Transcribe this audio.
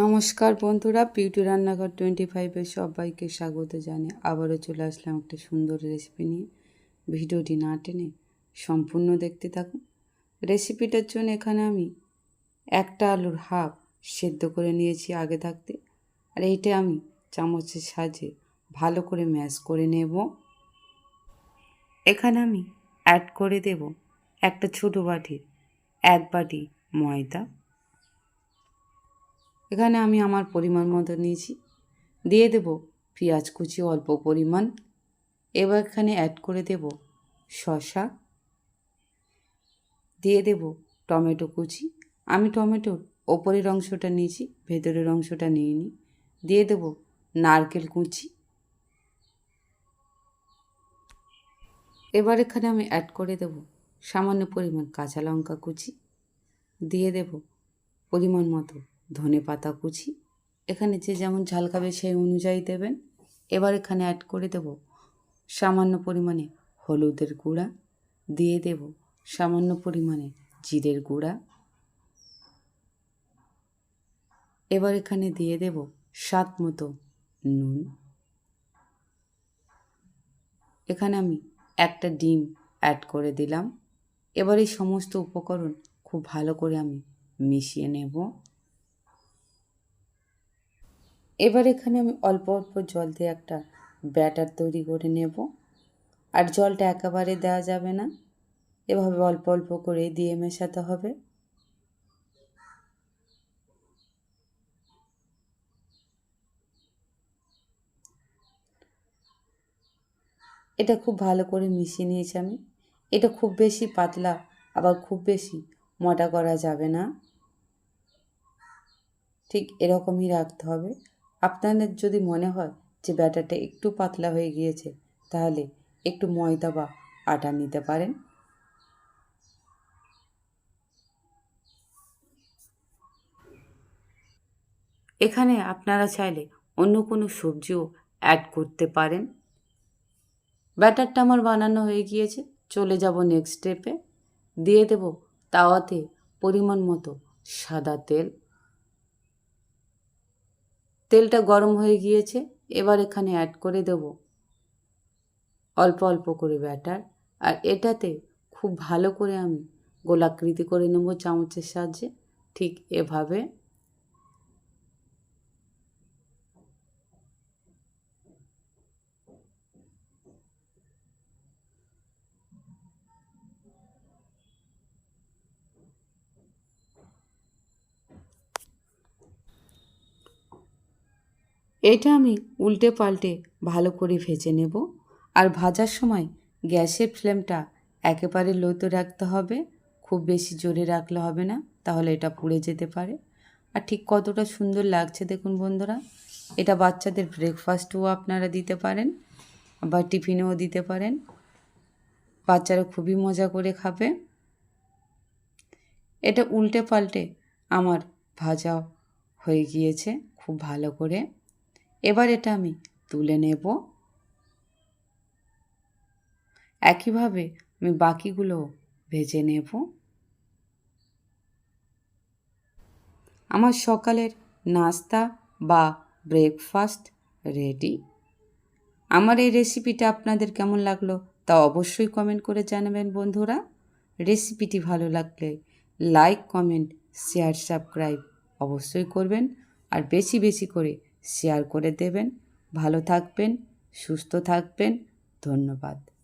নমস্কার বন্ধুরা বিউটি রান্নাঘর টোয়েন্টি ফাইভের সবাইকে স্বাগত জানিয়ে আবারও চলে আসলাম একটা সুন্দর রেসিপি নিয়ে। ভিডিওটি না টেনে সম্পূর্ণ দেখতে থাকুন। রেসিপিটার জন্য এখানে আমি একটা আলুর হাফ সেদ্ধ করে নিয়েছি আগে থাকতে। আর এইটা আমি চামচের সাহায্যে ভালো করে ম্যাশ করে নেব। এখানে আমি অ্যাড করে দেব একটা ছোটো বাটির এক বাটি ময়দা। এখানে আমি আমার পরিমাণ মতো নিয়েছি। দিয়ে দেব পেঁয়াজ কুচি অল্প পরিমাণ। এবার এখানে অ্যাড করে দেব শশা দিয়ে দেব টমেটো কুচি। আমি টমেটোর ওপরের অংশটা নিয়েছি, ভেতরের অংশটা নিইনি। দিয়ে দেব নারকেল কুচি। এবার এখানে আমি অ্যাড করে দেব সামান্য পরিমাণ কাঁচা লঙ্কা কুচি। দিয়ে দেব পরিমাণ মতো ধনে পাতা কুচি, এখানে যে যেমন ঝাল খাবে সেই অনুযায়ী দেবেন। এবার এখানে অ্যাড করে দেব সামান্য পরিমাণে হলুদের গুঁড়া, দিয়ে দেব সামান্য পরিমাণে জিরের গুঁড়া। এবার এখানে দিয়ে দেব স্বাদ মতো নুন। এখানে আমি একটা ডিম অ্যাড করে দিলাম। এবার এই সমস্ত উপকরণ খুব ভালো করে আমি মিশিয়ে নেব। এবার এখানে আমি অল্প অল্প জল দিয়ে একটা ব্যাটার তৈরি করে নেব। আর জলটা একেবারে দেওয়া যাবে না। এভাবে অল্প অল্প করে দিয়ে মেশাতে হবে। এটা খুব ভালো করে মিশিয়ে নিয়েছি আমি। এটা খুব বেশি পাতলা, আবার খুব বেশি মোটা করা যাবে না। ঠিক এরকমই রাখতে হবে। আপনাদের যদি মনে হয় যে ব্যাটারটা একটু পাতলা হয়ে গিয়েছে, তাহলে একটু ময়দা বা আটা নিতে পারেন। এখানে আপনারা চাইলে অন্য কোনো সবজিও অ্যাড করতে পারেন। ব্যাটারটা আমার বানানো হয়ে গিয়েছে, চলে যাব নেক্সট স্টেপে দিয়ে দেব তাওয়াতে পরিমাণ মতো সাদা তেল। তেলটা গরম হয়ে গিয়েছে, এবার এখানে অ্যাড করে দেব। অল্প অল্প করে ব্যাটার আর এটাতে খুব ভালো করে আমি গোলাকৃতি করে নেব চামচের সাহায্যে, ঠিক এভাবে। এটা আমি উল্টে পাল্টে ভালো করে ভেজে নেব। আর ভাজার সময় গ্যাসের ফ্লেমটা একেবারে লোতে রাখতে হবে। খুব বেশি জোরে রাখলে হবে না, তাহলে এটা পুড়ে যেতে পারে। আর ঠিক কতটা সুন্দর লাগছে দেখুন বন্ধুরা, এটা বাচ্চাদের ব্রেকফাস্টও আপনারা দিতে পারেন বা টিফিনেও দিতে পারেন। বাচ্চারা খুবই মজা করে খাবে। এটা উল্টে পাল্টে আমার ভাজা হয়ে গিয়েছে খুব ভালো করে। এবার এটা আমি তুলে নেব। একইভাবে আমি বাকিগুলো ভেজে নেব। আমার সকালের নাস্তা বা ব্রেকফাস্ট রেডি আমার এই রেসিপিটা আপনাদের কেমন লাগল তা অবশ্যই কমেন্ট করে জানাবেন বন্ধুরা। রেসিপিটি ভালো লাগলে লাইক কমেন্ট শেয়ার সাবস্ক্রাইব অবশ্যই করবেন। আর বেশি বেশি করে শেয়ার করে দেবেন। ভালো থাকবেন সুস্থ থাকবেন। ধন্যবাদ।